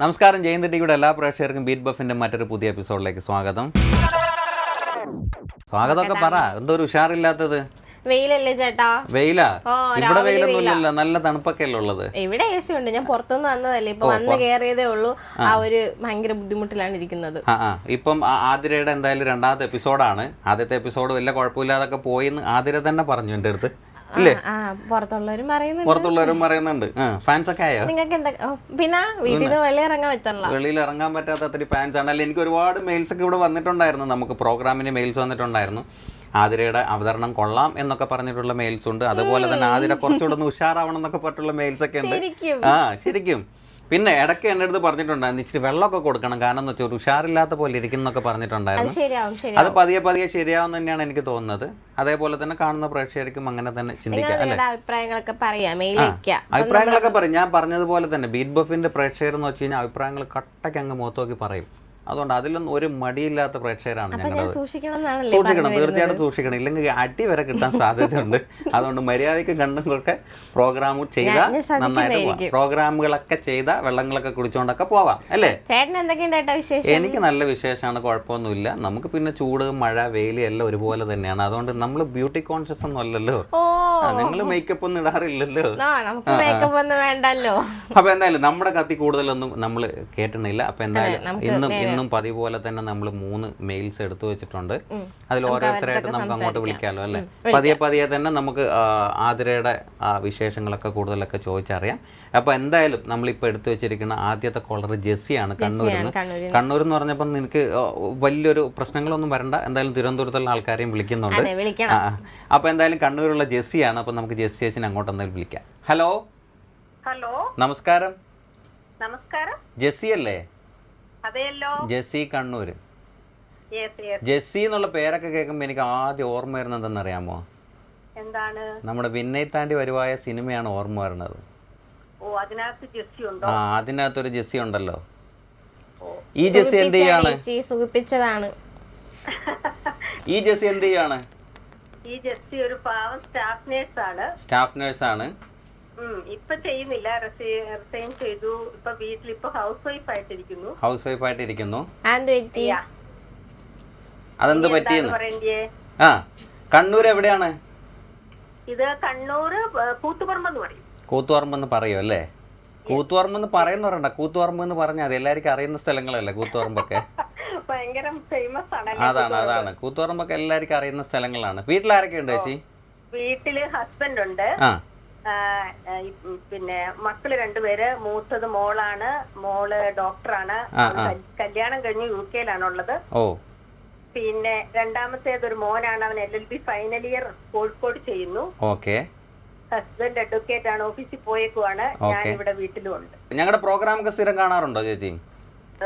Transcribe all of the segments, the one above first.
നമസ്കാരം. ജയന്ത് ടിവിയുടെ എല്ലാ പ്രേക്ഷകർക്കും ബീറ്റ് ബഫിന്റെ മറ്റൊരു പുതിയ എപ്പിസോഡിലേക്ക് സ്വാഗതം. സ്വാഗതമൊക്കെ പറ. എന്തോ ഒരു ഉഷാറില്ലാത്തത്. വെയിലല്ലേ ചേട്ടാ? വെയിലാ? ഇവിടെ വെയിലൊന്നുമില്ലല്ലോ. നല്ല തണുപ്പൊക്കെ അല്ലേ ഉള്ളത്. ഇവിടെ എ സി ഉണ്ട്. ഞാൻ പുറത്തുനിന്ന് വന്നതല്ലേ. ഇപ്പൊ വന്ന് കേറിയതേ ഉള്ളൂ. ആ. ഒരു ഭയങ്കര ബുദ്ധിമുട്ടിലാണ് ഇരിക്കുന്നത്. ഇപ്പം ആതിരയുടെ എന്തായാലും രണ്ടാമത്തെ എപ്പിസോഡാണ്. ആദ്യത്തെ എപ്പിസോഡ് വലിയ കുഴപ്പമില്ലാതൊക്കെ പോയി ആതിര തന്നെ പറഞ്ഞു എന്റെ അടുത്ത്. ഇല്ലേ? ആ പുറത്തുള്ളവരും പറയുന്നുണ്ട്. പുറത്തുള്ളവരും പറയുന്നുണ്ട്. ഫാൻസ് ഒക്കെ ആയോ? നിങ്ങൾക്ക് എന്താ പിന്നെ വീട്ടിൽ വെളിയിൽ ഇറങ്ങാൻ പറ്റാത്ത അത്ര ഫാൻസ് ആണ്. അല്ല എനിക്ക് ഒരുപാട് മെയിൽസ് ഒക്കെ ഇവിടെ വന്നിട്ടുണ്ടായിരുന്നു. നമുക്ക് പ്രോഗ്രാമിന് മെയിൽസ് വന്നിട്ടുണ്ടായിരുന്നു. ആതിരയുടെ അവതരണം കൊള്ളാം എന്നൊക്കെ പറഞ്ഞിട്ടുള്ള മെയിൽസ് ഉണ്ട്. അതുപോലെ തന്നെ ആതിര കുറച്ചുകൂടെ ഒന്ന് ഉഷാറാവണം എന്നൊക്കെ പറഞ്ഞിട്ടുള്ള മെയിൽസ് ഒക്കെ ഉണ്ട്. ആ ശരിക്കും. പിന്നെ ഇടയ്ക്ക് എന്റെ അടുത്ത് പറഞ്ഞിട്ടുണ്ടായിരുന്നു ഇച്ചിരി വെള്ളമൊക്കെ കൊടുക്കണം കാരണം എന്ന് വെച്ചാൽ ഉഷാറില്ലാത്ത പോലെ ഇരിക്കുന്നൊക്കെ പറഞ്ഞിട്ടുണ്ടായിരുന്നു. അത് പതിയെ പതിയെ ശരിയാവും തന്നെയാണ് എനിക്ക് തോന്നുന്നത്. അതേപോലെ തന്നെ കാണുന്ന പ്രേക്ഷകർക്കും അങ്ങനെ തന്നെ ചിന്തിക്കാം അല്ലെ? അഭിപ്രായങ്ങളൊക്കെ പറയാം അഭിപ്രായങ്ങളൊക്കെ പറയും. ഞാൻ പറഞ്ഞതുപോലെ തന്നെ ബീറ്റ് ബഫിന്റെ പ്രേക്ഷകർ എന്ന് വെച്ച് കഴിഞ്ഞാൽ അഭിപ്രായങ്ങൾ കട്ടയ്ക്ക് അങ്ങ് മുഖത്തോക്കി പറയും. അതുകൊണ്ട് അതിലൊന്നും ഒരു മടിയില്ലാത്ത പ്രേക്ഷകരാണ് സൂക്ഷിക്കണം തീർച്ചയായിട്ടും സൂക്ഷിക്കണം. ഇല്ലെങ്കിൽ അടി വരെ കിട്ടാൻ സാധ്യതയുണ്ട്. അതുകൊണ്ട് മര്യാദയ്ക്ക് കണ്ടുകൊക്കെ പ്രോഗ്രാം ചെയ്ത. നന്നായിട്ട് പ്രോഗ്രാമുകളൊക്കെ ചെയ്ത വെള്ളങ്ങളൊക്കെ കുടിച്ചുകൊണ്ടൊക്കെ പോവാം. അല്ലേ? എനിക്ക് നല്ല വിശേഷമാണ് കുഴപ്പമൊന്നുമില്ല. നമുക്ക് പിന്നെ ചൂട് മഴ വെയിൽ എല്ലാം ഒരുപോലെ തന്നെയാണ്. അതുകൊണ്ട് നമ്മൾ ബ്യൂട്ടി കോൺഷ്യസ് ഒന്നും അല്ലല്ലോ. നിങ്ങൾ മേക്കപ്പ് ഒന്നും ഇടാറില്ലല്ലോ. ആ നമുക്ക് മേക്കപ്പ് ഒന്നും വേണ്ടല്ലോ. അപ്പൊ എന്തായാലും നമ്മുടെ കത്തി കൂടുതലൊന്നും നമ്മൾ കേട്ടണില്ല അപ്പൊ എന്തായാലും ഇന്നും ഇന്നും ഇന്നും പതിവ് പോലെ തന്നെ നമ്മൾ മൂന്ന് മെയിൽസ് എടുത്തു വെച്ചിട്ടുണ്ട്. അതിൽ ഓരോരുത്തരായിട്ട് നമുക്ക് അങ്ങോട്ട് വിളിക്കാമല്ലോ അല്ലേ? പതിയെ പതിയെ തന്നെ നമുക്ക് ആതിരയുടെ വിശേഷങ്ങളൊക്കെ കൂടുതലൊക്കെ ചോദിച്ചറിയാം. അപ്പൊ എന്തായാലും നമ്മളിപ്പോൾ എടുത്തു വെച്ചിരിക്കുന്ന ആദ്യത്തെ കോളർ ജെസ്സിയാണ് കണ്ണൂരിൽ നിന്ന് കണ്ണൂർ എന്ന് പറഞ്ഞപ്പോൾ നിനക്ക് വലിയൊരു പ്രശ്നങ്ങളൊന്നും വരണ്ട. എന്തായാലും തിരുവനന്തപുരത്തുള്ള ആൾക്കാരെയും വിളിക്കുന്നുണ്ട്. അതെ വിളിക്കണം. ആ, ആ. അപ്പൊ എന്തായാലും കണ്ണൂരുള്ള ജെസ്സിയാണ്. അപ്പൊ നമുക്ക് ജെസ്സി ചേച്ചിനെ അങ്ങോട്ട് എന്തായാലും വിളിക്കാം. ഹലോ? ഹലോ? നമസ്കാരം. നമസ്കാരം? ജെസ്സി അല്ലേ അതെയല്ലോ? Jessie Kannur. Yes yes Jessie എന്നുള്ള പേരൊക്കെ കേൾക്കുമ്പോൾ എനിക്ക് ആദ്യം ഓർമ്മ വരുന്നത് എന്തെന്നറിയാമോ എന്താണ്? നമ്മുടെ വിനയ് വരുവായ സിനിമയാണ് ഓർമ്മ വരുന്നത്. ഓ അതിനകത്ത് ജെസ്സി ഉണ്ടോ? ആ അതിനകത്തൊരു ജെസ്സി ഉണ്ടല്ലോ. ഓ. ഈ ജെസ്സി എന്ത് ചെയ്യാണ്? സൂചിപ്പിച്ചതാണ് സുഖിപ്പിച്ചതാണ്. ഈ ജെസ്സി എന്ത് ചെയ്യാണ്? ഈ ജെസ്സി ഒരു പാവം സ്റ്റാഫ് നേഴ്സ് ആണ് സ്റ്റാഫ് നേഴ്സ് ഉം, ഇപ്പൊ ചെയ്യുന്നില്ല. റിസൈൻ ചെയ്തു. ഇപ്പൊ വീട്ടിൽ ഇപ്പൊ ഹൗസ് വൈഫ് ആയിട്ടിരിക്കുന്നു ഹൗസ് വൈഫ് ആയിട്ടിരിക്കുന്നു. അതെന്ത് പറ്റിയെന്ന്? ആ കണ്ണൂർ എവിടെയാണ്? ഇത് കണ്ണൂർ കൂത്തുപറമ്പെന്ന് പറയും. കൂത്തുപറമ്പെന്ന് പറയും അല്ലേ? കൂത്തുപറമ്പെന്ന് പറയുന്ന പറയണ്ട കൂത്തുപറമ്പ് എന്ന് പറഞ്ഞാൽ അത് എല്ലാവർക്കും അറിയുന്ന സ്ഥലങ്ങളല്ലേ കൂത്തുപറമ്പൊക്കെ? അതാണ് അതാണ്. കൂത്തുപറമ്പൊക്കെ എല്ലാവർക്കും അറിയുന്ന സ്ഥലങ്ങളാണ്. വീട്ടിലാരൊക്കെ ഉണ്ട് ചേച്ചി വീട്ടിൽ ഹസ്ബൻഡ് ഉണ്ട്. ആ. പിന്നെ മക്കൾ രണ്ടുപേര് മൂത്തത് മോളാണ് മോൾ ഡോക്ടറാണ്. കല്യാണം കഴിഞ്ഞ് യു കെയിലാണുള്ളത്. ഓ. പിന്നെ രണ്ടാമത്തേത് ഒരു മോനാണ് അവൻ L L B final year Kozhikode ചെയ്യുന്നു. ഓക്കെ. ഹസ്ബൻഡ് അഡ്വക്കേറ്റ് ആണ് ഓഫീസിൽ പോയേക്കുവാണ്. ഞാൻ ഇവിടെ വീട്ടിലും ഉണ്ട് ഞങ്ങളുടെ പ്രോഗ്രാം ഒക്കെ സ്ഥിരം കാണാറുണ്ടോ ചേച്ചി?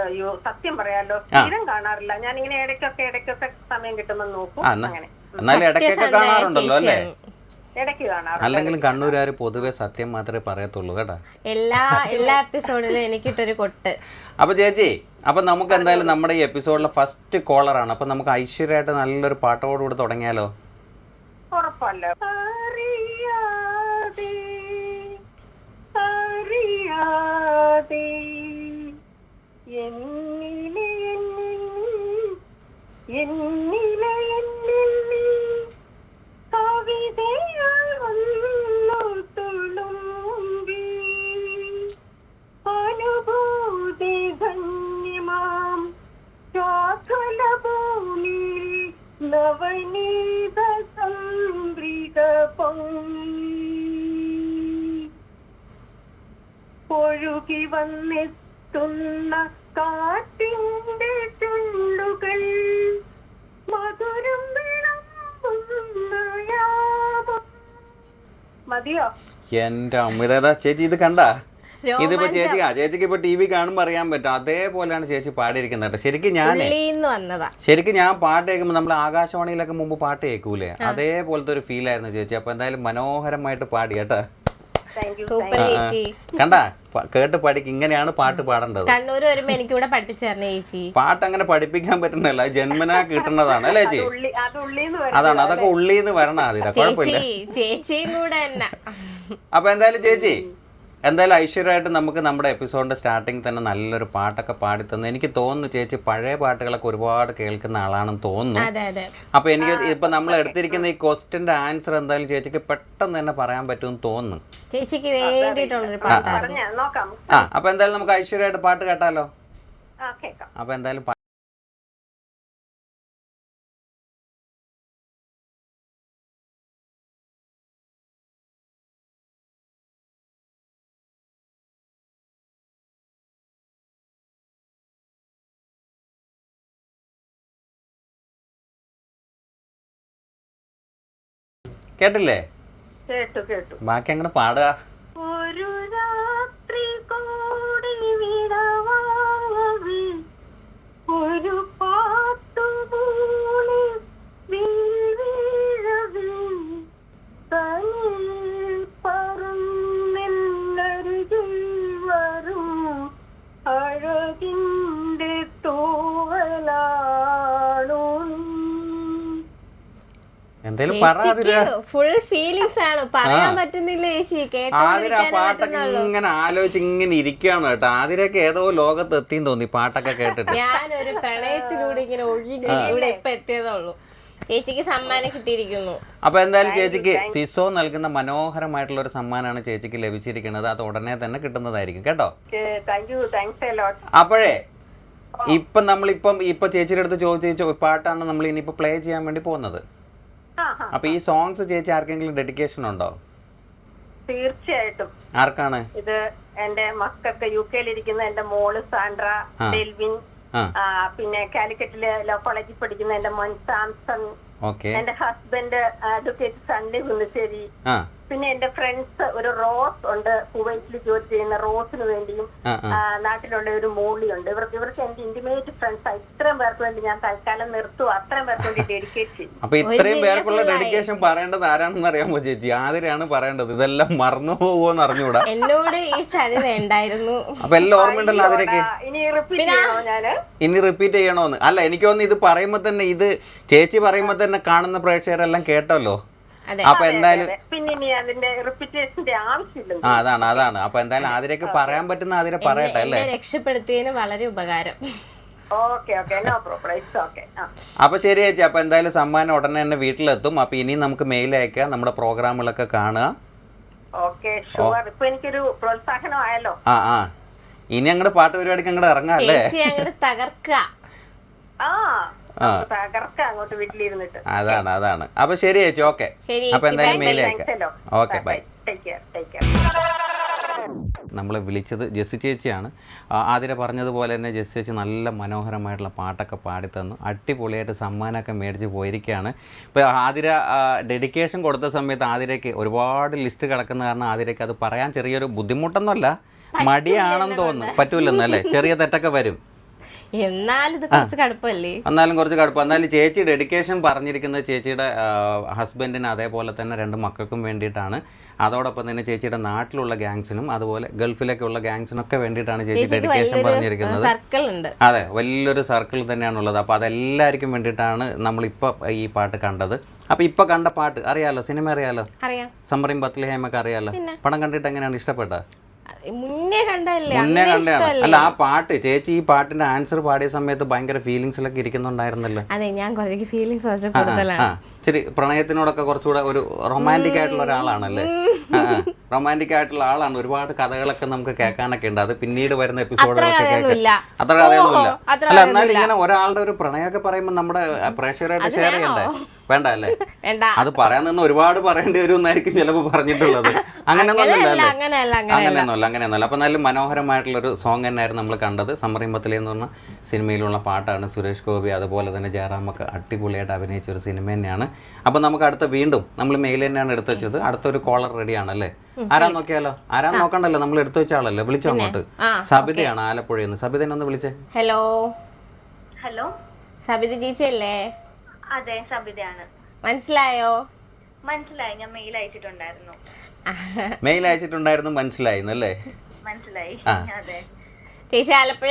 അയ്യോ സത്യം പറയാലോ സ്ഥിരം കാണാറില്ല. ഞാൻ ഇങ്ങനെ ഇടയ്ക്കൊക്കെ ഇടയ്ക്കൊക്കെ സമയം കിട്ടുമ്പോൾ നോക്കും. അങ്ങനെ. എന്നാലും ഇടയ്ക്കൊക്കെ കാണാറുണ്ടല്ലോ അല്ലേ? ഇടയ്ക്ക് കാണാറുണ്ട്. അല്ലെങ്കിലും കണ്ണൂരുകാർ പൊതുവെ സത്യം മാത്രമേ പറയത്തുള്ളൂ കേട്ടാ? എല്ലാ എല്ലാ എപ്പിസോഡിലും എനിക്കിട്ടൊരു കൊട്ട്. അപ്പൊ ചേച്ചി അപ്പൊ നമുക്ക് എന്തായാലും നമ്മുടെ ഈ എപ്പിസോഡിലെ ഫസ്റ്റ് കോളർ ആണ്. അപ്പൊ നമുക്ക് ഐശ്വര്യമായിട്ട് നല്ലൊരു പാട്ടോടുകൂടി തുടങ്ങിയാലോ? ഉറപ്പല്ല? അറിയാതെ അറിയാതെ എന്നിലെ എന്നിൽ എന്നിലെ എന്നിൽ നവനീത സംബ്രിക ഒഴുകി വന്നെത്തുന്ന കാട്ടിന്റെ ചുണ്ടുകൾ മധുരം. മതിയോ എന്റെ അമിതേതാ ചേച്ചി ഇത് കണ്ട? ഇതിപ്പോ ചേച്ചി ആ ചേച്ചിക്ക് ഇപ്പൊ ടി വി കാണുമ്പോൾ അറിയാൻ പറ്റും. അതേപോലെയാണ് ചേച്ചി പാടിയിരിക്കുന്നത് കേട്ടോ. ശരിക്കും ഞാൻ ശരിക്കും ഞാൻ പാട്ട് കേൾക്കുമ്പോൾ നമ്മൾ ആകാശവാണിയിലൊക്കെ മുമ്പ് പാട്ട് കേൾക്കൂലേ? അതേപോലത്തെ ഒരു ഫീൽ ആയിരുന്നു ചേച്ചി. അപ്പൊ എന്തായാലും മനോഹരമായിട്ട് പാടി കേട്ടോ. കണ്ട സൂപ്പർ ചേച്ചി. കണ്ടാ? കേട്ട് പഠിക്ക്. ഇങ്ങനെയാണ് പാട്ട് പാടേണ്ടത്. വരുമ്പോ തരണേ ചേച്ചി. പാട്ട് അങ്ങനെ പഠിപ്പിക്കാൻ പറ്റുന്നില്ല. ജന്മനാ കിട്ടുന്നതാണ് അല്ലേ ചേച്ചി? ഉള്ളി അത് ഉള്ളിന്ന് അതാണ്. അതൊക്കെ ഉള്ളിന്ന് വരണം അതില കുഴപ്പമില്ല ചേച്ചി ചേച്ചിയും കൂടെ അപ്പൊ എന്തായാലും ചേച്ചി എന്തായാലും ഐശ്വര്യമായിട്ട് നമുക്ക് നമ്മുടെ എപ്പിസോഡിന്റെ സ്റ്റാർട്ടിങ് തന്നെ നല്ലൊരു പാട്ടൊക്കെ പാടി തന്നു. എനിക്ക് തോന്നുന്നു ചേച്ചി പഴയ പാട്ടുകളൊക്കെ ഒരുപാട് കേൾക്കുന്ന ആളാണെന്ന് തോന്നുന്നു. അതെ അതെ. അപ്പൊ എനിക്ക് ഇപ്പൊ നമ്മൾ എടുത്തിരിക്കുന്ന ഈ ക്വസ്റ്റിന്റെ ആൻസർ എന്തായാലും ചേച്ചിക്ക് പെട്ടെന്ന് തന്നെ പറയാൻ പറ്റുമെന്ന് തോന്നുന്നു. ചേച്ചിക്ക് ആ അപ്പൊ എന്തായാലും നമുക്ക് ഐശ്വര്യമായിട്ട് പാട്ട് കേട്ടാലോ? അപ്പൊ എന്തായാലും കേട്ടില്ലേ? കേട്ടു കേട്ടു. ബാക്കി അങ്ങനെ പാടുക. ഫുൾ ഫീലിങ്സ് ആണ്. പറയാൻ പറ്റുന്നില്ല ചേച്ചി. ആതിര ആ പാട്ടൊക്കെ ഇങ്ങനെ ആലോചിച്ച് ഇങ്ങനെ ഇരിക്കുകയാണ് കേട്ടോ. ആതിരൊക്കെ ഏതോ ലോകത്ത് എത്തിയെന്ന് തോന്നി പാട്ടൊക്കെ കേട്ടിട്ട്. ഞാനൊരു പ്രണയത്തിലൂടെ ഇങ്ങനെ ഒഴുകി ഇവിടെ ഇപ്പൊ എത്തിയതേ ഉള്ളൂ ചേച്ചിക്ക് സമ്മാനം കിട്ടിയിരിക്കുന്നു. അപ്പൊ എന്തായാലും ചേച്ചിക്ക് സിസോ നൽകുന്ന മനോഹരമായിട്ടുള്ള ഒരു സമ്മാനമാണ് ചേച്ചിക്ക് ലഭിച്ചിരിക്കുന്നത്. അത് ഉടനെ തന്നെ കിട്ടുന്നതായിരിക്കും. കേട്ടോ? Thank you thanks a lot അപ്പോഴേ ഇപ്പൊ നമ്മളിപ്പം ഇപ്പൊ ചേച്ചിയുടെ അടുത്ത് ചോദിച്ച പാട്ടാണ് നമ്മൾ ഇനിയിപ്പോ പ്ലേ ചെയ്യാൻ വേണ്ടി പോകുന്നത്. അപ്പൊ ഈ സോങ്സ് ചേച്ചി ആർക്കെങ്കിലും ഡെഡിക്കേഷൻ ഉണ്ടോ? തീർച്ചയായിട്ടും. ആർക്കാണ്? ഇത് എന്റെ മക്കൾക്ക് യു കെയിലിരിക്കുന്ന എന്റെ മോൾ സാൻഡ്ര ഡെൽവിൻ പിന്നെ കാലിക്കറ്റിൽ ലോ കോളേജിൽ പഠിക്കുന്ന എന്റെ മോൻ സാംസൺ എന്റെ ഹസ്ബൻഡ് അഡ്വക്കേറ്റ് സണ്ണി കുന്നശ്ശേരി പിന്നെ എന്റെ ഫ്രണ്ട്സ് ഒരു റോസ് ഉണ്ട് കുവൈറ്റിൽ ജോലി ചെയ്യുന്ന റോസിന് വേണ്ടിയും നാട്ടിലുള്ള ഒരു മോളി ഉണ്ട് ഇവർക്ക് ഇവർക്ക് എന്റെ ഇന്റിമേറ്റ് ഫ്രണ്ട്സ് ഇത്രയും പേർക്ക് വേണ്ടി ഞാൻ തൽക്കാലം നിർത്തു അത്രയും പേർക്ക് വേണ്ടി ഡെഡിക്കേറ്റ് ചെയ്യും. അപ്പൊ ഇത്രയും പേർക്കുള്ള ഡെഡിക്കേഷൻ പറയേണ്ടത് ആരാണെന്ന് അറിയാമോ ചേച്ചി? ആതിരയാണ് പറയേണ്ടത്. ഇതെല്ലാം മറന്നു പോകുമോന്ന് അറിഞ്ഞൂടാ. എന്നോട് ഈ ചതി വേണ്ടായിരുന്നു. അപ്പൊ എല്ലാം ഓർമ്മയുണ്ടല്ലോ ആതിരക്ക് ഇനി റിപ്പീറ്റ് ചെയ്യണോ ഞാൻ? ഇനി റിപ്പീറ്റ് ചെയ്യണോന്ന്. അല്ല എനിക്ക് തോന്നുന്നു ഇത് പറയുമ്പോ തന്നെ ഇത് ചേച്ചി പറയുമ്പോ തന്നെ കാണുന്ന പ്രേക്ഷകരെല്ലാം കേട്ടല്ലോ. അപ്പൊ എന്തായാലും പിന്നെ ഇനി അതിന്റെ റിപ്പീറ്റേഷന്റെ ആവശ്യമില്ല. ആ അതാണ് അതാണ്. അപ്പൊ എന്തായാലും ആതിരക്ക് പറയാൻ പറ്റുന്ന ആതിര പറയട്ടെ അല്ലേ? രക്ഷപ്പെടുത്തിയതിന് വളരെ ഉപകാരം. Okay okay. No problem. It's okay. ആ. അപ്പൊ ശരി ചേച്ചി അപ്പൊ എന്തായാലും സമ്മാനം ഉടനെ തന്നെ വീട്ടിലെത്തും. അപ്പൊ ഇനി നമുക്ക് മെയിൽ അയക്കാം നമ്മുടെ പ്രോഗ്രാമുകളൊക്കെ കാണുക. ഓക്കെ ഷുവർ ഇപ്പൊ എനിക്കൊരു പ്രോത്സാഹനം ആയല്ലോ ആ ആ. ഇനി അങ്ങോട്ട് പാട്ട് പരിപാടിക്ക് അങ്ങോട്ട് ഇറങ്ങാം അല്ലേ? തകർക്കുക. തകർക്ക അങ്ങോട്ട് വീട്ടിലിരുന്നിട്ട്. അതാണ് അതാണ്. അപ്പൊ ശരി ചേച്ചി ഓക്കെ. ശരി അപ്പൊ എന്തായാലും മെയിൽ അയക്കാം. Okay bye take care take care നമ്മളെ വിളിച്ചത് ജെസ്സി ചേച്ചിയാണ്. ആതിര പറഞ്ഞതുപോലെ തന്നെ ജെസ്സി ചേച്ചി നല്ല മനോഹരമായിട്ടുള്ള പാട്ടൊക്കെ പാടിത്തന്നു. അടിപൊളിയായിട്ട് സമ്മാനമൊക്കെ മേടിച്ച് പോയിരിക്കുകയാണ്. ഇപ്പോൾ ആതിര ഡെഡിക്കേഷൻ കൊടുത്ത സമയത്ത് ആതിരയ്ക്ക് ഒരുപാട് ലിസ്റ്റ് കിടക്കുന്ന കാരണം ആതിരയ്ക്ക് അത് പറയാൻ ചെറിയൊരു ബുദ്ധിമുട്ടൊന്നുമല്ല. മടിയാണെന്ന് തോന്നുന്നു. പറ്റൂലെന്നല്ലേ? ചെറിയ തെറ്റൊക്കെ വരും. എന്നാലും ഇത് കുറച്ച് കടുപ്പല്ലേ എന്നാലും കുറച്ച് കടുപ്പം. എന്നാലും ചേച്ചി ഡെഡിക്കേഷൻ പറഞ്ഞിരിക്കുന്നത് ചേച്ചിയുടെ ഹസ്ബൻഡിന് അതേപോലെ തന്നെ രണ്ട് മക്കൾക്കും വേണ്ടിയിട്ടാണ്. അതോടൊപ്പം തന്നെ ചേച്ചിയുടെ നാട്ടിലുള്ള ഗാങ്സിനും അതുപോലെ ഗൾഫിലേക്കുള്ള ഉള്ള ഗാങ്സിനൊക്കെ വേണ്ടിയിട്ടാണ് ചേച്ചി ഡെഡിക്കേഷൻ പറഞ്ഞിരിക്കുന്നത്. സർക്കിൾ ഉണ്ട് അതെ വലിയൊരു സർക്കിൾ തന്നെയാണുള്ളത്. അപ്പോൾ അതെല്ലാവർക്കും വേണ്ടിയിട്ടാണ് നമ്മളിപ്പോൾ ഈ പാട്ട് കണ്ടത്. അപ്പൊ ഇപ്പൊ കണ്ട പാട്ട് അറിയാലോ? സിനിമ അറിയാലോ? അറിയാം. സമ്മറിയും ബത്ലഹേമൊക്കെ അറിയാലോ? പണം കണ്ടിട്ട് എങ്ങനെയാണ്? ഇഷ്ടപ്പെട്ടത് മുന്നേ കണ്ടല്ലേ മുന്നേ അന്നേ അല്ല ആ പാട്ട് ചേച്ചി ഈ പാട്ടിന്റെ ആൻസർ പാടിയ സമയത്ത് ഭയങ്കര ഫീലിങ്സിലൊക്കെ ഇരിക്കുന്നുണ്ടായിരുന്നല്ലോ. അതെ ഞാൻ കുറച്ച് ഫീലിങ്സ് കുറച്ച് കൂടുതലാണ്. ശരി പ്രണയത്തിനോടൊക്കെ കുറച്ചുകൂടെ ഒരു റൊമാന്റിക് ആയിട്ടുള്ള ഒരാളാണല്ലേ? റൊമാന്റിക് ആയിട്ടുള്ള ആളാണ്. ഒരുപാട് കഥകളൊക്കെ നമുക്ക് കേൾക്കാനൊക്കെ ഉണ്ട്. അത് പിന്നീട് വരുന്ന എപ്പിസോഡുകളൊക്കെ. കേൾക്കാം. അത്ര കഥയൊന്നുമില്ല. അല്ല എന്നാൽ ഇങ്ങനെ ഒരാളുടെ ഒരു പ്രണയമൊക്കെ പറയുമ്പോൾ നമ്മുടെ പ്രേക്ഷകരായിട്ട് ഷെയർ ചെയ്യണ്ടേ? വേണ്ട അല്ലേ? അത് പറയാൻ നിന്ന് ഒരുപാട് പറയേണ്ടി വരും എന്നായിരിക്കും ചിലപ്പോൾ പറഞ്ഞിട്ടുള്ളത് അങ്ങനെയൊന്നുമല്ല അങ്ങനെയൊന്നുമല്ല അങ്ങനെയൊന്നുമല്ല. അപ്പോൾ നല്ല മനോഹരമായിട്ടുള്ളൊരു സോങ് തന്നെയായിരുന്നു നമ്മൾ കണ്ടത്. സമ്മറിമ്പത്തിലെ എന്ന് പറഞ്ഞ സിനിമയിലുള്ള പാട്ടാണ് സുരേഷ് ഗോപി അതുപോലെ തന്നെ ജയറാമൊക്കെ അടിപൊളിയായിട്ട് അഭിനയിച്ച ഒരു സിനിമ തന്നെയാണ്. അപ്പോൾ നമുക്ക് അടുത്ത വീണ്ടും നമ്മൾ മെയിൽ തന്നെയാണ് എടുത്തു വെച്ചത്. അടുത്തൊരു കോളർ റെഡിയാണ് അല്ലേ? ആരാ നോക്കിയാലോ? ആരാ നോക്കണ്ടല്ലോ? നമ്മൾ എടുത്തു വെച്ച ആളല്ലേ? വിളിച്ചോ അങ്ങോട്ട്. സബിതയാണ് ആലപ്പുഴയിൽ നിന്ന് സബിതനെ ഒന്ന് വിളിച്ചേ. ഹലോ ഹലോ സബിത ചേച്ചിയല്ലേ അതെ സബിതയാണ്. മനസ്സിലായോ? മനസ്സിലായി. ഞാൻ മെയിൽ അയച്ചിട്ടുണ്ടായിരുന്നു. മെയിൽ അയച്ചിട്ടുണ്ടായിരുന്നു മനസ്സിലായി അല്ലേ? മനസ്സിലായി. ചേച്ചി ആലപ്പുഴ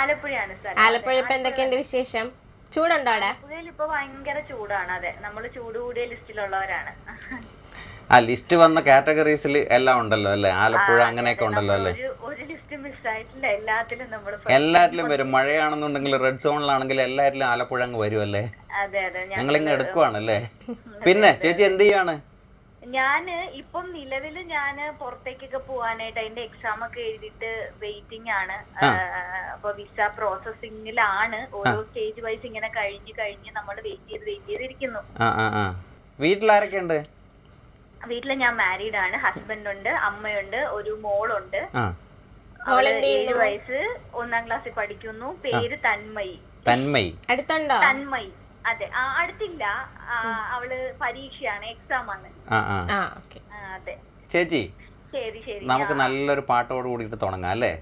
ആലപ്പുഴയാണ് ആലപ്പുഴ ഇപ്പൊ എന്തൊക്കെയുണ്ട് വിശേഷം? ചൂടുണ്ടോ അവിടെ ഇപ്പൊ ഭയങ്കര ചൂടാണ് അതെ. നമ്മൾ ചൂട് കൂടിയ ലിസ്റ്റിലുള്ളവരാണ്. ആ ലിസ്റ്റ് വന്ന കാറ്റഗറീസിൽ എല്ലാം ഉണ്ടല്ലോ അല്ലേ? ആലപ്പുഴ അങ്ങനെയൊക്കെ ഉണ്ടല്ലോ അല്ലേ? എല്ലാറ്റിലും വരും. മഴയാണെന്നുണ്ടെങ്കിൽ റെഡ് സോണിലാണെങ്കിൽ എല്ലാറ്റിലും ആലപ്പുഴ അങ്ങ് വരും അല്ലേ? ഞങ്ങളിങ്ങ് എടുക്കുവാണല്ലേ പിന്നെ ചേച്ചി എന്ത് ചെയ്യാണ്? ഞാൻ ഇപ്പം നിലവിൽ ഞാൻ പുറത്തേക്കൊക്കെ പോവാനായിട്ട് അതിന്റെ എക്സാം ഒക്കെ എഴുതിയിട്ട് വെയിറ്റിംഗ് ആണ്. അപ്പൊ വിസ പ്രോസസിംഗിലാണ് ഓരോ സ്റ്റേജ് വൈസ് ഇങ്ങനെ കഴിഞ്ഞ് കഴിഞ്ഞ് നമ്മൾ വെയിറ്റ് ചെയ്ത് വെയിറ്റ് ചെയ്തിരിക്കുന്നു. ആ ആ ആ. വീട്ടിലാരൊക്കെ വീട്ടിൽ ഞാൻ മാരീഡ് ആണ്. ഹസ്ബൻഡ് ഉണ്ട് അമ്മയുണ്ട് ഒരു മോളുണ്ട്. ഏഴ് വയസ്സ് ഒന്നാം ക്ലാസ്സിൽ പഠിക്കുന്നു. പേര് തന്മയി. തന്മയി. അടുത്തുണ്ടോ? തന്മയി. അതെ. ആ അടുത്തില്ല. അവൾ പരീക്ഷയാണ് എക്സാം ആണ്. അതെ. ചേച്ചി ശരി ശരി. നമുക്ക് നല്ലൊരു പാട്ടോട് കൂടിയിട്ട് തുടങ്ങാം അല്ലേ?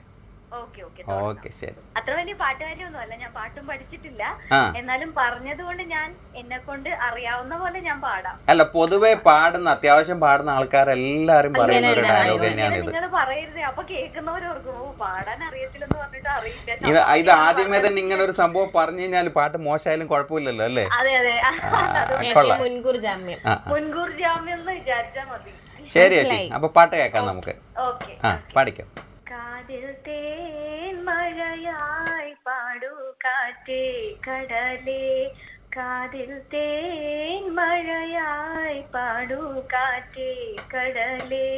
ഓക്കെ ഓക്കെ ഓക്കെ ശരി. അത്ര വലിയ പാട്ടുകാരിയൊന്നും അല്ല. ഞാൻ പാട്ടും പഠിച്ചിട്ടില്ല. എന്നാലും പറഞ്ഞത് കൊണ്ട് ഞാൻ എന്നെ കൊണ്ട് അറിയാവുന്ന പോലെ ഞാൻ പാടാം. അല്ല പൊതുവെ പാടുന്ന അത്യാവശ്യം പാടുന്ന ആൾക്കാരെല്ലാരും പറയുന്ന ഒരു ഡയലോഗ് തന്നെയാണ് ഇത്. നിങ്ങൾ പറയരുതേ. അപ്പൊ കേൾക്കുന്നവരോർക്കും ഓ പാടാൻ അറിയത്തില്ലെന്ന് പറഞ്ഞിട്ട് അറിയില്ല. ഇത് ഇത് ആദ്യമേ തന്നെ ഇങ്ങനെ ഒരു സംഭവം പറഞ്ഞു കഴിഞ്ഞാൽ പാട്ട് മോശമായാലും കുഴപ്പമില്ലല്ലോ അല്ലേ? അതെ അതെ. മുൻകൂർ ജാമ്യം. മുൻകൂർ ജാമ്യം എന്ന് വിചാരിച്ചാൽ മതി. ശരി ചേച്ചി. അപ്പൊ പാട്ട് കേൾക്കാം നമുക്ക്. ഓക്കെ ആ പാടിക്കോ? കാതിൽ തേൻ മഴയായി പാടൂ കാറ്റേ കടലേ. കാതിൽ തേൻ മഴയായി പാടൂ കാറ്റേ കടലേ.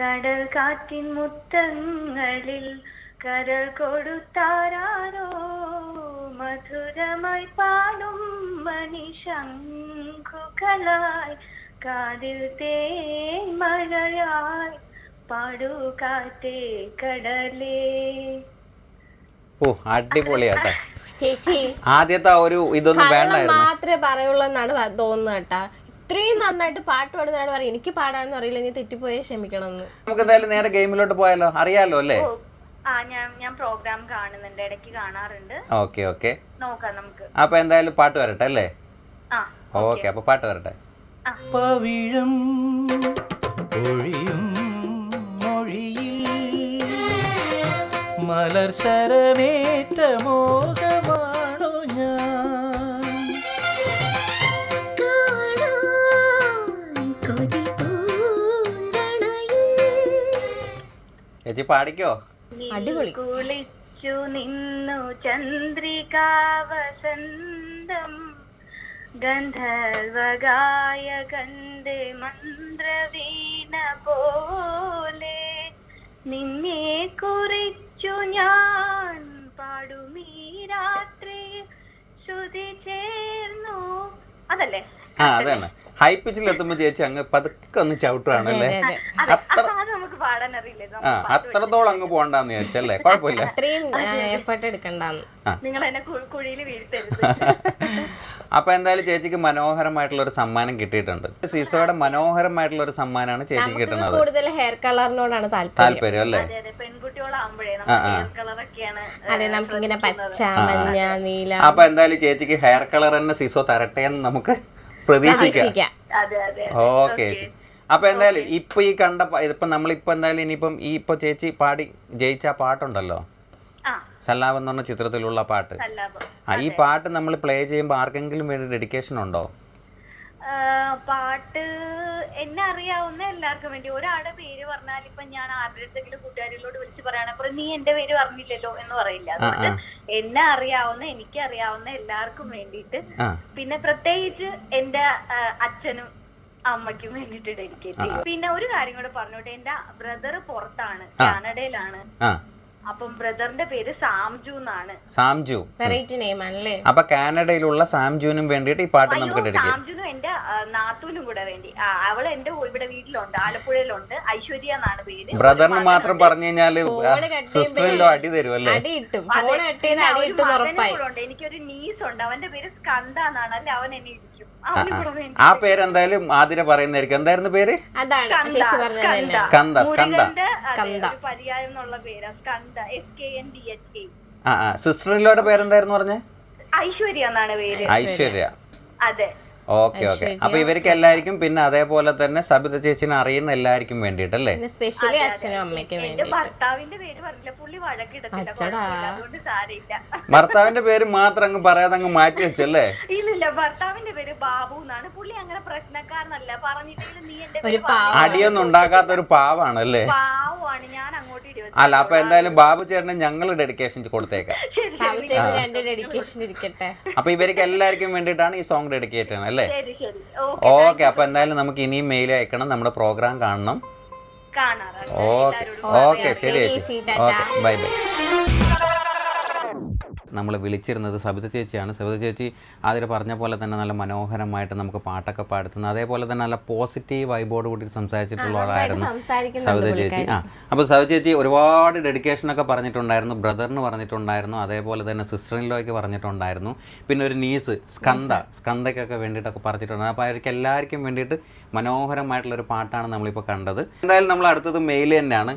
കടൽ കാറ്റിൻ മുത്തങ്ങളിൽ കരൾ കൊടുത്താരോ മധുരമായി പാടും മണിശങ്കുകളായി കാതിൽ തേൻ മഴയായി പാടൂ കാറ്റേ കടലേ. ഓ അടിപൊളിയാട്ടെ. ചേച്ചി ആദ്യത്തെ ആ ഒരു ഇതൊന്നും വേണ്ടായിരുന്നു. മാത്രമേ പറയുള്ളൂ എന്നാണ് തോന്നുന്നത് കേട്ടാ. ഇത്രയും നന്നായിട്ട് പാട്ട് പാടുന്നതാണ് പറയും എനിക്ക് പാടാന്ന് അറിയില്ല നീ തെറ്റിപ്പോയേ ക്ഷമിക്കണം എന്ന് നമുക്ക് എന്തായാലും നേരെ ഗെയിമിലോട്ട് പോയാലോ? അറിയാലോ അല്ലേ? ആ ഞാൻ ഞാൻ പ്രോഗ്രാം കാണുന്നുണ്ട് ഇടയ്ക്ക് കാണാറുണ്ട്. Okay okay. നോക്കാം നമുക്ക്. അപ്പൊ എന്തായാലും പാട്ട് വരട്ടെ അല്ലേ? ആ ഓക്കെ അപ്പൊ പാട്ട് വരട്ടെ. പവിഴം ഒഴിയും മൊഴിയിൽ മലർ ശരമേറ്റ മോഹമാണോ ഞാൻ? ചേച്ചി പാടിക്കോ? അടിപൊളി. കുളിച്ചു നിന്നു ചന്ദ്രികാവസന്തം. ഗന്ധർവഗായ കണ്ട് മന്ത്രവീണ പോലെ. നിന്നെ കുറിച്ചു ഞാൻ പാടുമീ രാത്രി. ശ്രുതി ചേർന്നു. അതല്ലേ? ആ അതാണ് ഹൈ പിച്ചിൽ എത്തുമ്പോ ചേച്ചി അങ്ങ് പതുക്കെ ഒന്ന് അതെ അത്ര അത് പാടാൻ അറിയില്ലേ ആ അത്രത്തോളം അങ്ങ് പോണ്ടെന്ന് ചോദിച്ചല്ലേ കുഴപ്പമില്ല. അത്രയും എഫേർട്ട് എടുക്കണ്ടെന്ന്. നിങ്ങൾ എന്നെ കുഴിയിൽ വീഴ്ത്തരുത്. അപ്പൊ എന്തായാലും ചേച്ചിക്ക് മനോഹരമായിട്ടുള്ള ഒരു സമ്മാനം കിട്ടിയിട്ടുണ്ട്. സിസോയുടെ മനോഹരമായിട്ടുള്ള ഒരു സമ്മാനമാണ് ചേച്ചിക്ക് കിട്ടുന്നത്. കൂടുതൽ ഹെയർ കളറിനോടാണ് താല്പര്യം. അല്ലേ? അപ്പൊ എന്തായാലും ചേച്ചിക്ക് ഹെയർ കളർ തന്നെ സിസോ തരട്ടെ എന്ന് നമുക്ക് പ്രതീക്ഷിക്കാം. അതെ അതെ. ഓക്കെ ചേച്ചി അപ്പൊ എന്തായാലും ഇപ്പൊ ഈ കണ്ട ഇപ്പൊ നമ്മളിപ്പോ എന്തായാലും ഇനിയിപ്പം ഈ ഇപ്പൊ ചേച്ചി പാടി ജയിച്ച ആ പാട്ടുണ്ടല്ലോ? സല്ലാബ് എന്ന് പറഞ്ഞ ചിത്രത്തിലുള്ള പാട്ട്. ആ ഈ പാട്ട് നമ്മൾ പ്ലേ ചെയ്യുമ്പോൾ ആർക്കെങ്കിലും വേണ്ടി ഡെഡിക്കേഷൻ ഉണ്ടോ? പാട്ട് എന്നെ അറിയാവുന്ന എല്ലാവർക്കും വേണ്ടി. ഒരാളുടെ പേര് പറഞ്ഞാൽ ഇപ്പൊ ഞാൻ ആരുടെ അടുത്തെങ്കിലും കൂട്ടുകാരികളോട് വിളിച്ച് പറയണ അപ്പൊ നീ എന്റെ പേര് പറഞ്ഞില്ലല്ലോ എന്ന് പറയില്ല. അതുകൊണ്ട് എന്നെ അറിയാവുന്ന എനിക്ക് അറിയാവുന്ന എല്ലാവർക്കും വേണ്ടിയിട്ട് പിന്നെ പ്രത്യേകിച്ച് എന്റെ അച്ഛനും അമ്മയ്ക്കും വേണ്ടിയിട്ട് ഡെഡിക്കേറ്റ് ചെയ്യും. പിന്നെ ഒരു കാര്യം കൂടെ പറഞ്ഞോട്ടെ. എന്റെ ബ്രദർ പുറത്താണ് കാനഡയിലാണ്. അപ്പം ബ്രദറിന്റെ പേര് സാംജു എന്നാണ്. സാംജു. വെറൈറ്റി നെയിം ആണല്ലേ അപ്പൊ കാനഡയിലുള്ള സാംജുവിനും വേണ്ടിയിട്ട് ഈ പാട്ട് നമുക്ക് ഡെഡിക്കേറ്റ് സാംജുനും എന്റെ ആ, നാത്തൂനും കൂടെ വേണ്ടി. ആ, അവൾ എന്റെ ഇവിടെ വീട്ടിലുണ്ട് ആലപ്പുഴയിലുണ്ട്. ഐശ്വര്യ എന്നാണ് പേര്. ബ്രദറിന് മാത്രം പറഞ്ഞു കഴിഞ്ഞാൽ ഫോണ് കട്ട് സിസ്റ്ററിലോ അടി തരും അല്ലേ? അടി കിട്ടും. ഫോൺ കട്ട് ചെയ്ത് പിന്നെ അടി ഒരു കിട്ടും മകനും ഉറപ്പായി. കൂടെ ഉണ്ട്. എനിക്കൊരു നീസ് ഉണ്ട്. അവന്റെ പേര് സ്കന്ദ എന്നാണ്. അല്ലെ? അവൻ എന്നെ ഇടിക്കും. പേര് ആ പേരെന്തായാലും ആതിര പറയുന്നതായിരിക്കും. എന്തായിരുന്നു പേര്? അതാണ് സ്കന്ദ, ചേച്ചി പറഞ്ഞത് തന്നെ സ്കന്ദ സ്കന്ദ മുരുകന്റെ അതെ, സ്കന്ദ. ഒരു പര്യായം എന്നുള്ള പേരാ. Skanda S K N D H A ആ ആ. സിസ്റ്ററിലോടെ പേരെന്തായിരുന്നു പറഞ്ഞേ? ഐശ്വര്യ എന്നാണ് പേര്. ഐശ്വര്യ. അതെ. Okay okay. അപ്പൊ ഇവർക്ക് എല്ലാവർക്കും പിന്നെ അതേപോലെ തന്നെ സബിത ചേച്ചിനെ അറിയുന്ന എല്ലാവർക്കും വേണ്ടിട്ടല്ലേ സ്പെഷ്യലി അച്ഛനും അമ്മയ്ക്കും ഭർത്താവിന്റെ പേര് മാത്രം അങ്ങ് പറയാതെ അങ്ങ് മാറ്റി വെച്ചല്ലേ? ഇല്ല ഭർത്താവിന്റെ പേര് ബാബു എന്നാണ്. പുള്ളി അങ്ങനെ പ്രശ്നക്കാരനല്ല. പറഞ്ഞിട്ടില്ല നീ എന്റെ ഒരു പേര് പാവം. അടിയൊന്നും ഉണ്ടാക്കാത്ത ഒരു പാവാണ് അല്ലേ പാവമാണ്. ഞാൻ അല്ല അപ്പൊ എന്തായാലും ബാബു ചേട്ടന് ഞങ്ങൾ ഡെഡിക്കേഷൻ കൊടുത്തേക്കാം. അപ്പൊ ഇവർക്ക് എല്ലാവർക്കും വേണ്ടിയിട്ടാണ് ഈ സോങ് ഡെഡിക്കേറ്റ് ചെയ്യണം അല്ലേ? ശരി ശരി. ഓ ഓക്കെ അപ്പൊ എന്തായാലും നമുക്ക് ഇനിയും മെയിൽ അയക്കണം നമ്മുടെ പ്രോഗ്രാം കാണണം. ഓക്കെ ഓക്കെ ശരി ചേച്ചി, ഓക്കെ ബൈ ബൈ നമ്മൾ വിളിച്ചിരുന്നത് സബിത ചേച്ചിയാണ്. സബിത ചേച്ചി അതിൽ പറഞ്ഞ പോലെ തന്നെ നല്ല മനോഹരമായിട്ട് നമുക്ക് പാട്ടൊക്കെ പാടുത്തുന്നത് അതേപോലെ തന്നെ നല്ല പോസിറ്റീവ് വൈബോട് കൂടി സംസാരിച്ചിട്ടുള്ള ആളായിരുന്നു സബിത ചേച്ചി. ആ അപ്പോൾ സബിത ചേച്ചി ഒരുപാട് ഡെഡിക്കേഷൻ ഒക്കെ പറഞ്ഞിട്ടുണ്ടായിരുന്നു. ബ്രദറിന് പറഞ്ഞിട്ടുണ്ടായിരുന്നു. അതേപോലെ തന്നെ സിസ്റ്ററിനിലോയ്ക്ക് പറഞ്ഞിട്ടുണ്ടായിരുന്നു. പിന്നെ ഒരു നീസ് സ്കന്ദ. സ്കന്ദയ്ക്കൊക്കെ വേണ്ടിയിട്ടൊക്കെ പറഞ്ഞിട്ടുണ്ടായിരുന്നു അപ്പോൾ അവർക്ക് എല്ലാവർക്കും വേണ്ടിയിട്ട് മനോഹരമായിട്ടുള്ള ഒരു പാട്ടാണ് നമ്മളിപ്പോൾ കണ്ടത്. എന്തായാലും നമ്മൾ അടുത്തത് മെയിൽ തന്നെയാണ്.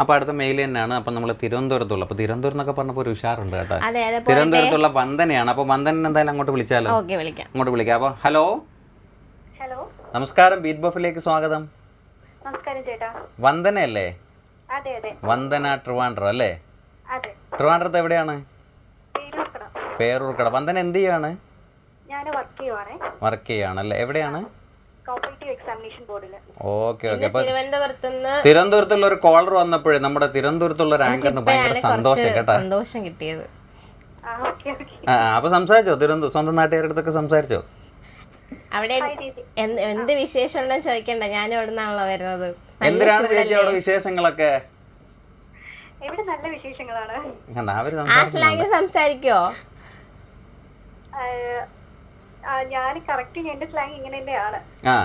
അപ്പോൾ അടുത്ത മെയിൽ തന്നെയാണ്. അപ്പം നമ്മൾ തിരുവനന്തപുരത്തുള്ളൂ. അപ്പോൾ തിരുവനന്തപുരം എന്നൊക്കെ പറഞ്ഞപ്പോൾ ഒരു ഉഷാറുണ്ട് കേട്ടോ. അതെ അതെ തിരുവനന്തപുരത്തുള്ള വന്ദനയാണ്. അപ്പോൾ വന്ദന എന്തായാലും അങ്ങോട്ട് വിളിച്ചാലോ? ഓക്കെ വിളിക്കാം. അങ്ങോട്ട് വിളിക്കാം. അപ്പോൾ ഹലോ? ഹലോ? നമസ്കാരം ബീറ്റ് ബഫിലേക്ക് സ്വാഗതം. നമസ്കാരം ചേട്ടാ. വന്ദനയല്ലേ? അതെ അതെ. വന്ദന ട്രിവാൻഡ്രം അല്ലേ? അതെ. ട്രിവാൻഡ്രത്ത് എവിടെയാണ്? പേരൂർക്കട. വന്ദന എന്ത് ചെയ്യാണ് ഞാൻ വർക്ക് ചെയ്യുവാണേ. വർക്ക് ചെയ്യാണ് എവിടെയാണ്? കോപ്പറേറ്റീവ് എക്സാമിനേഷൻ ബോർഡിൽ ഓക്കെ ഓക്കെ. അപ്പൊ തിരുവനന്തപുരത്ത് തിരുവനന്തപുരത്തുള്ള ഒരു കോളർ വന്നപ്പോഴേ നമ്മുടെ തിരുവനന്തപുരത്തുള്ള ഒരു ആങ്കറിന് ഭയങ്കര സന്തോഷം കേട്ടോ. സന്തോഷം കിട്ടിയത്. ആ അപ്പൊ സംസാരിച്ചോ? തിരുവനന്തപുരം സ്വന്തം നാട്ടുകാരുടെ അടുത്തൊക്കെ സംസാരിച്ചോ? അവിടെ എന്ത് എന്ത് വിശേഷം ഉണ്ടെന്ന് ചോദിക്കണ്ട. ഞാൻ ഇവിടെ നിന്നാണല്ലോ വരുന്നത് എന്തിനാണ് ചേച്ചി? അവിടെ വിശേഷങ്ങളൊക്കെ? ഇവിടെ നല്ല വിശേഷങ്ങളാണ്? കണ്ടോ, അവർ ആ സംസാരിക്കുന്നുണ്ട്. സ്ലാങ് സംസാരിക്കോ? ഞാൻ കറക്റ്റ് എന്റെ സ്ലാങ് ഇങ്ങനെ തന്നെയാണ് ആ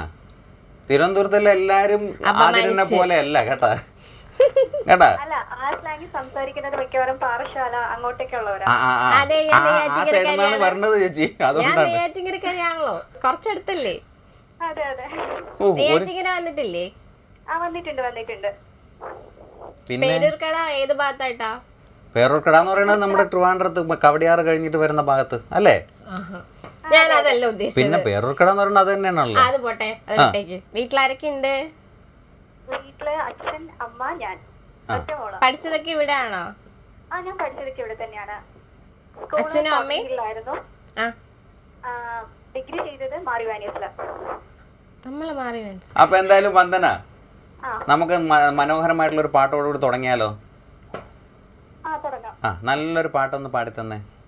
തിരുവനന്തപുരത്തുള്ള എല്ലാരും ആതിരനെ പോലെ അല്ല കേട്ടാ. കേട്ടാ? അല്ല ആ. അതെ, ആ, ഞാൻ ആ വരണത് ചേച്ചി. ഞാൻ അതുകൊണ്ടാണ്. നെയ്യാറ്റിങ്കരക്കാരിയാണല്ലോ കുറച്ചടുത്തല്ലേ? അതെ അതെ. ഓ ഒരു നെയ്യാറ്റിങ്കര വന്നിട്ടില്ലേ? ആ വന്നിട്ടുണ്ട് വന്നിട്ടുണ്ട്. പിന്നെ? പേരൂർക്കട ഏത് ഭാഗത്തായിട്ടാ? പേരൂർക്കട എന്ന് പറയുന്നത് നമ്മുടെ ട്രിവാൻഡ്രത്ത് കവടിയാറ് കഴിഞ്ഞിട്ട് വരുന്ന ഭാഗത്ത് അല്ലേ? ഞാൻ അതല്ല ഉദ്ദേശിച്ചത്. പിന്നെ പേരൂർക്കട എന്ന് പറയുന്നത് അത് തന്നെയാണല്ലോ. അത് പോട്ടെ അത് വിട്ടേക്ക് വീട്ടിലാരൊക്കെ ഉണ്ട് വീട്ടിൽ അച്ഛൻ അമ്മ ഞാൻ. ഒറ്റ മോളാ. പഠിച്ചതൊക്കെ ഇവിടെ ആണോ ആ ഞാൻ പഠിച്ചതൊക്കെ ഇവിടെ തന്നെയാണ്. അച്ഛനും അമ്മയും? സ്കൂളിലായിരുന്നു ആ. ഡിഗ്രി ചെയ്തത് മാറിവാനിയസില നമ്മൾ മാറി മനസ്സിലായി അപ്പൊ എന്തായാലും വന്ദന. ആ. നമുക്ക് മ- മനോഹരമായിട്ടുള്ള ഒരു പാട്ടോടുകൂടി തുടങ്ങിയാലോ? ആ തുടങ്ങാം. ആ നല്ലൊരു പാട്ടൊന്ന് പാടി മൂലം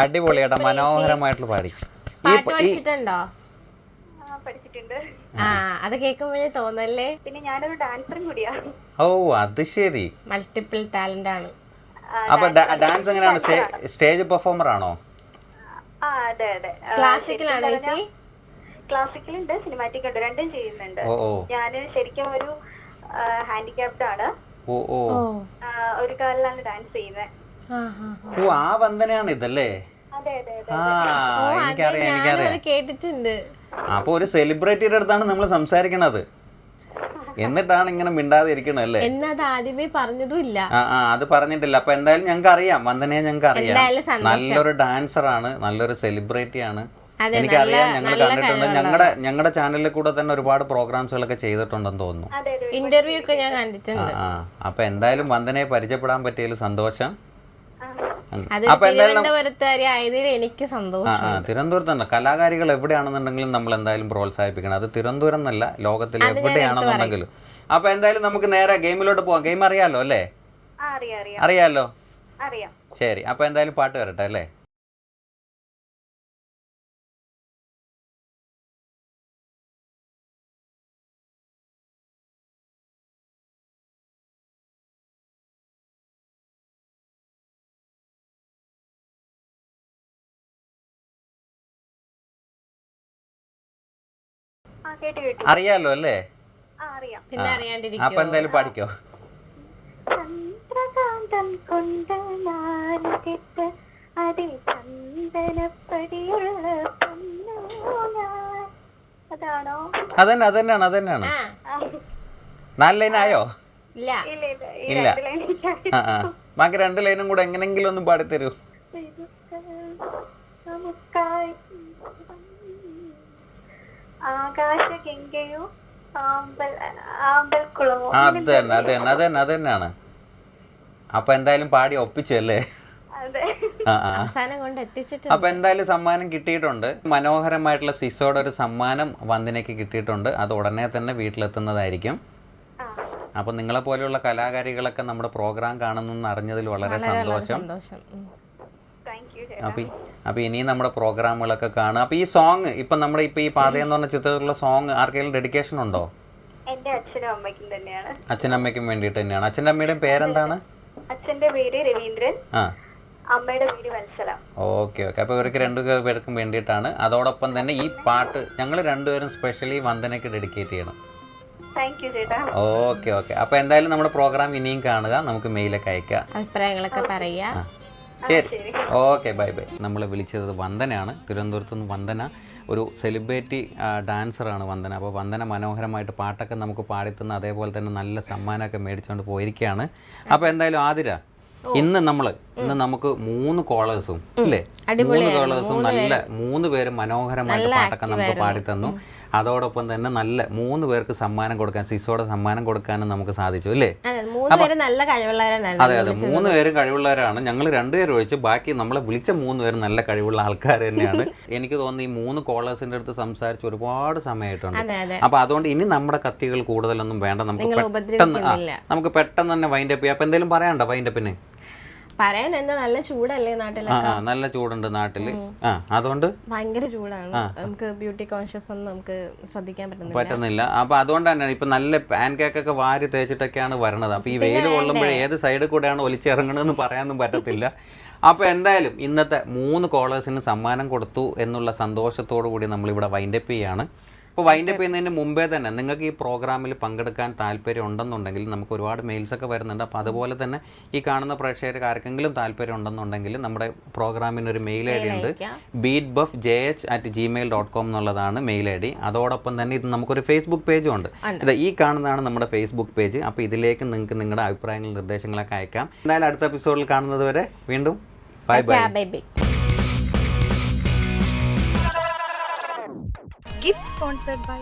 അടിപൊളിയായിട്ട് മനോഹരമായിട്ടുള്ള പാടി. ഈ പാട്ട് പഠിച്ചിട്ടുണ്ടോ? ആ പഠിച്ചിട്ടുണ്ട്. ആ അത് കേൾക്കുമ്പോഴേ തോന്നല്ലേ? പിന്നെ ഞാനൊരു ഡാൻസറും കൂടിയാണ് ഓ അത് ശരി. മൾട്ടിപ്പിൾ ടാലന്റ് ആണ്. അപ്പൊ ഡാൻസ് എങ്ങനെയാണ്? സ്റ്റേജ് പെർഫോമർ ആണോ? ആ അതെ അതെ. ക്ലാസിക്കലാണോ ചേച്ചി? ക്ലാസിക്കൽ ഉണ്ട് സിനിമാറ്റിക് ഉണ്ട് രണ്ടും ചെയ്യുന്നുണ്ട്. ഞാൻ ശരിക്കും ഒരു ഹാൻഡിക്യാപ്ഡ് ആണ്. ഒരു കാലിലാണ് ഡാൻസ് ചെയ്യുന്നത്. ഓ ആ വന്ദനയാണ് ഇതല്ലേ? അതെ അതെ അതെ ആ എനിക്കറിയാം എനിക്കറിയാം. കേട്ടിട്ടുണ്ട്. അപ്പൊ ഒരു സെലിബ്രിറ്റിയുടെ അടുത്താണ് നമ്മൾ സംസാരിക്കണത്. എന്നിട്ടാണ് ഇങ്ങനെ മിണ്ടാതെ ഇരിക്കണത് അല്ലേ എന്നത് ആദ്യമേ പറഞ്ഞതുമില്ല ആ ആ അത് പറഞ്ഞിട്ടില്ല. അപ്പൊ എന്തായാലും ഞങ്ങൾക്ക് അറിയാം വന്ദനയെ ഞങ്ങൾക്ക് അറിയാം നല്ലൊരു ഡാൻസർ ആണ് നല്ലൊരു സെലിബ്രിറ്റി ആണ് എനിക്കറിയാം ഞങ്ങൾ കണ്ടിട്ടുണ്ട്. ഞങ്ങളുടെ ഞങ്ങളുടെ ചാനലിൽ കൂടെ തന്നെ ഒരുപാട് പ്രോഗ്രാംസുകളൊക്കെ ചെയ്തിട്ടുണ്ടെന്ന് തോന്നുന്നു. അതെ അതെ ഇന്റർവ്യൂ ഒക്കെ ഞാൻ കണ്ടിട്ടുണ്ട്. ആ. അപ്പൊ എന്തായാലും വന്ദനയെ പരിചയപ്പെടാൻ പറ്റിയതിൽ സന്തോഷം. എനിക്ക് സന്തോഷം ആ തിരുവനന്തപുരത്ത് തന്നെ കലാകാരികൾ എവിടെയാണെന്നുണ്ടെങ്കിലും നമ്മൾ എന്തായാലും പ്രോത്സാഹിപ്പിക്കണം. അത് തിരുവനന്തപുരം എന്നല്ല ലോകത്തിൽ എവിടെയാണെന്നുണ്ടെങ്കിലും. അപ്പൊ എന്തായാലും നമുക്ക് നേരെ ഗെയിമിലോട്ട് പോവാം. ഗെയിം അറിയാലോ അല്ലേ? ആ അറിയാം അറിയാം. അറിയാലോ? അറിയാം. ശരി അപ്പൊ എന്തായാലും പാട്ട് വരട്ടെ അല്ലേ? അറിയാലോ അല്ലേ? ആ അറിയാം. പിന്നെ അപ്പൊ അറിയാണ്ടിരിക്കും എന്തായാലും പാടിക്കോ? ചന്ദ്രകാന്തം കൊണ്ട് നാലുകെട്ട് അതിൽ ചന്ദനപ്പടിയുള്ള അതാണോ? അതന്നെ അതന്നെയാണ് അതന്നെയാണ്. നാല് ലൈൻ ആയോ ഇല്ല ഇല്ല ഇല്ല ഈ ഇല്ല. രണ്ട് ആ ആ. ബാക്കി രണ്ട് ലൈനും കൂടെ എങ്ങനെങ്കിലും ഒന്ന് പാടിത്തരൂ. അത് തന്നെ അത് തന്നെ അത് തന്നെ അത് തന്നെയാണ്. അപ്പൊ എന്തായാലും പാടി ഒപ്പിച്ചു അല്ലേ അതെ. ആ ആ. കൊണ്ട് എത്തിച്ചിട്ട് അപ്പൊ എന്തായാലും സമ്മാനം കിട്ടിയിട്ടുണ്ട്. മനോഹരമായിട്ടുള്ള സിസോടെ ഒരു സമ്മാനം വന്നിനേക്ക് കിട്ടിയിട്ടുണ്ട്. അത് ഉടനെ തന്നെ വീട്ടിലെത്തുന്നതായിരിക്കും. അപ്പൊ നിങ്ങളെ പോലെയുള്ള കലാകാരികളൊക്കെ നമ്മുടെ പ്രോഗ്രാം കാണുന്നെന്ന് അറിഞ്ഞതിൽ വളരെ സന്തോഷം. അപ്പൊ അപ്പൊ ഇനിയും നമ്മുടെ പ്രോഗ്രാമുകളൊക്കെ കാണുക അപ്പൊ ഈ സോങ് ഇപ്പൊ നമ്മുടെ ഇപ്പൊ ഈ പാതയെന്ന് പറഞ്ഞ ചിത്രത്തിലുള്ള സോങ് ആർക്കെങ്കിലും ഡെഡിക്കേഷൻ ഉണ്ടോ എന്റെ അച്ഛനും അമ്മയ്ക്കും തന്നെയാണ്. അച്ഛനമ്മയ്ക്കും വേണ്ടിയിട്ട് തന്നെയാണ്. അച്ഛന്റെ അമ്മയുടെ പേരെന്താണ്? അച്ഛന്റെ പേര് രവീന്ദ്രൻ. ആ. അമ്മയുടെ പേര് വത്സല. Okay okay. അപ്പോൾ ഇവർക്ക് രണ്ടു പേർക്കും വേണ്ടിയിട്ടാണ്. അതോടൊപ്പം തന്നെ ഈ പാട്ട് ഞങ്ങൾ രണ്ടുപേരും സ്പെഷ്യലി വന്ദനയ്ക്ക് ഡെഡിക്കേറ്റ് ചെയ്യണം. താങ്ക് യു ചേട്ടാ. Okay okay. അപ്പോൾ എന്തായാലും നമ്മുടെ പ്രോഗ്രാം ഇനിയും കാണുക. നമുക്ക് മെയിലൊക്കെ അയക്കുക അഭിപ്രായങ്ങളൊക്കെ പറയാ ശരി. ഓക്കെ ബൈ ബൈ നമ്മൾ വിളിച്ചത് വന്ദനയാണ്. തിരുവനന്തപുരത്ത് നിന്ന് വന്ദന. ഒരു സെലിബ്രിറ്റി ഡാൻസറാണ് വന്ദന. അപ്പോൾ വന്ദന മനോഹരമായിട്ട് പാട്ടൊക്കെ നമുക്ക് പാടിത്തുന്ന അതേപോലെ തന്നെ നല്ല സമ്മാനമൊക്കെ മേടിച്ചുകൊണ്ട് പോയിരിക്കുകയാണ് അപ്പോൾ എന്തായാലും ആതിര ഇന്ന് നമ്മൾ ഇന്ന് നമുക്ക് മൂന്ന് കോളേഴ്സും ഇല്ലേ? മൂന്ന് കോളേഴ്സും നല്ല മൂന്ന് പേരും മനോഹരമായിട്ട് പാട്ടൊക്കെ നമുക്ക് പാടിത്തന്നു. അതോടൊപ്പം തന്നെ നല്ല മൂന്ന് പേർക്ക് സമ്മാനം കൊടുക്കാൻ സിസോടെ സമ്മാനം കൊടുക്കാനും നമുക്ക് സാധിച്ചു അല്ലേ? നല്ല കഴിവുള്ളവരാണ്. അതെ അതെ മൂന്ന് പേരും കഴിവുള്ളവരാണ്. ഞങ്ങൾ രണ്ടുപേരും ഒഴിച്ച് ബാക്കി നമ്മളെ വിളിച്ച മൂന്ന് പേരും നല്ല കഴിവുള്ള ആൾക്കാർ തന്നെയാണ്. എനിക്ക് തോന്നുന്നു ഈ മൂന്ന് കോളേഴ്സിന്റെ അടുത്ത് സംസാരിച്ച് ഒരുപാട് സമയമായിട്ടുണ്ട്. അപ്പൊ അതുകൊണ്ട് ഇനി നമ്മുടെ കത്തികൾ കൂടുതലൊന്നും വേണ്ട. നമുക്ക് പെട്ടെന്ന് നമുക്ക് പെട്ടെന്ന് തന്നെ വൈൻഡപ്പ് ചെയ്യാം. അപ്പൊ എന്തെങ്കിലും പറയാനുണ്ടോ വൈൻഡപ്പിന് പറയാൻ എന്താ നല്ല ചൂടല്ലേ നാട്ടിൽ ആ ആ നല്ല ചൂടുണ്ട് നാട്ടിൽ. അതുകൊണ്ട്? ഭയങ്കര ചൂടാണ്. നമുക്ക് ബ്യൂട്ടി കോൺഷ്യസ് ഒന്നും നമുക്ക് ശ്രദ്ധിക്കാൻ പറ്റുന്നില്ല. പറ്റുന്നില്ല. അപ്പൊ അതുകൊണ്ട് തന്നെ ഇപ്പൊ നല്ല പാൻ കേക്ക് ഒക്കെ വാരി തേച്ചിട്ടൊക്കെയാണ് വരണത്. അപ്പൊ ഈ വെയിൽ കൊള്ളുമ്പോഴേ ഏത് സൈഡിൽ കൂടെയാണ് ഒലിച്ചിറങ്ങണമെന്ന് പറയാനൊന്നും പറ്റത്തില്ല. അപ്പൊ എന്തായാലും ഇന്നത്തെ മൂന്ന് കോളേഴ്സിന് സമ്മാനം കൊടുത്തു എന്നുള്ള സന്തോഷത്തോടു കൂടി നമ്മളിവിടെ വൈൻഡപ്പ് ചെയ്യാണ്. അപ്പോൾ വൈൻഡപ്പ് ചെയ്യുന്നതിന് മുമ്പേ തന്നെ നിങ്ങൾക്ക് ഈ പ്രോഗ്രാമിൽ പങ്കെടുക്കാൻ താല്പര്യം ഉണ്ടെന്നുണ്ടെങ്കിൽ നമുക്ക് ഒരുപാട് മെയിൽസ് ഒക്കെ വരുന്നുണ്ട്. അപ്പോൾ അതുപോലെ തന്നെ ഈ കാണുന്ന പ്രേക്ഷകർക്ക് ആർക്കെങ്കിലും താല്പര്യം ഉണ്ടെന്നുണ്ടെങ്കിൽ നമ്മുടെ പ്രോഗ്രാമിന് ഒരു മെയിൽ ഐ ഡി ഉണ്ട്. Beat buff J H at Gmail dot com എന്നുള്ളതാണ് മെയിൽ ഐ ഡി. അതോടൊപ്പം തന്നെ ഇത് നമുക്കൊരു ഫേസ്ബുക്ക് പേജും ഉണ്ട്. ഇത് ഈ കാണുന്നതാണ് നമ്മുടെ ഫേസ്ബുക്ക് പേജ് അപ്പോൾ ഇതിലേക്ക് നിങ്ങൾക്ക് നിങ്ങളുടെ അഭിപ്രായങ്ങളും നിർദ്ദേശങ്ങളൊക്കെ അയക്കാം. എന്തായാലും അടുത്ത എപ്പിസോഡിൽ കാണുന്നത് വരെ വീണ്ടും bye bye baby gift sponsored by